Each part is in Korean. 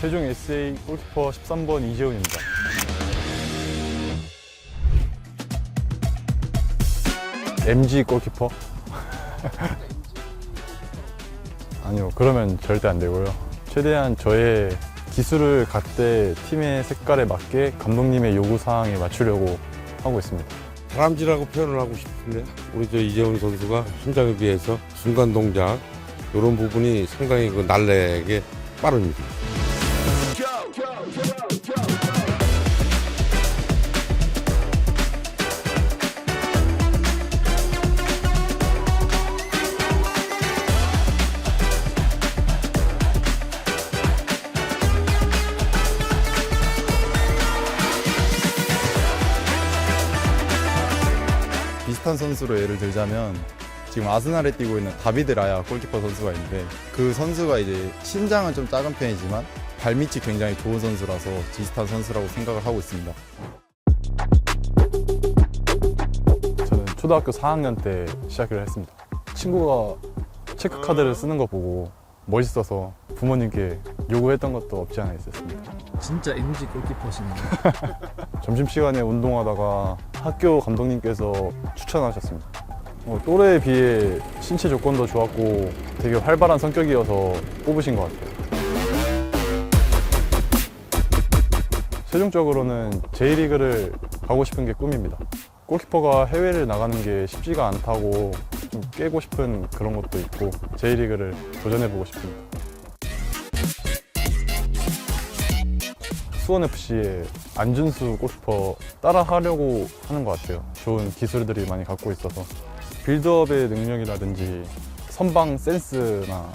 세종 SA 골키퍼 13번 이재훈입니다. MG 골키퍼? 아니요, 그러면 절대 안 되고요. 최대한 저의 기술을 갖되 팀의 색깔에 맞게 감독님의 요구 사항에 맞추려고 하고 있습니다. 다람쥐라고 표현을 하고 싶은데 우리 저 이재훈 선수가 신장에 비해서 순간 동작 이런 부분이 상당히 그 날래게 빠릅니다. 비슷한 선수로 예를 들자면 지금 아스날에 뛰고 있는 다비드 라야 골키퍼 선수가 있는데 그 선수가 이제 신장은 좀 작은 편이지만 발밑이 굉장히 좋은 선수라서 비슷한 선수라고 생각을 하고 있습니다. 저는 초등학교 4학년 때 시작을 했습니다. 친구가 체크 카드를 쓰는 거 보고 멋있어서 부모님께 요구했던 것도 없지 않아 있었습니다. 진짜 MG 골키퍼시네요. 점심시간에 운동하다가 학교 감독님께서 추천하셨습니다. 어, 또래에 비해 신체 조건도 좋았고 되게 활발한 성격이어서 뽑으신 것 같아요. 최종적으로는 J리그를 가고 싶은 게 꿈입니다. 골키퍼가 해외를 나가는 게 쉽지가 않다고 좀 깨고 싶은 그런 것도 있고 J리그를 도전해보고 싶습니다. 수원FC의 안준수 골키퍼 따라하려고 하는 것 같아요. 좋은 기술들이 많이 갖고 있어서 빌드업의 능력이라든지 선방 센스나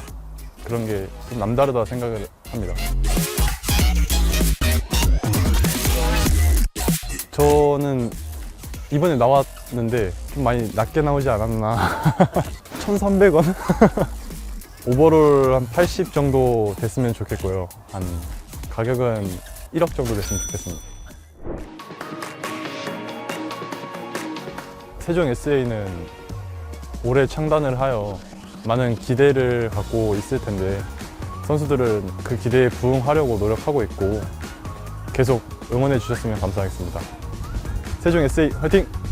그런 게 좀 남다르다 생각을 합니다. 저는 이번에 나왔는데 좀 많이 낮게 나오지 않았나 1,300원? 오버롤 한 80 정도 됐으면 좋겠고요. 한 가격은 1억 정도 됐으면 좋겠습니다. 세종 SA는 올해 창단을 하여 많은 기대를 갖고 있을 텐데 선수들은 그 기대에 부응하려고 노력하고 있고 계속 응원해 주셨으면 감사하겠습니다. 세종 SA 화이팅!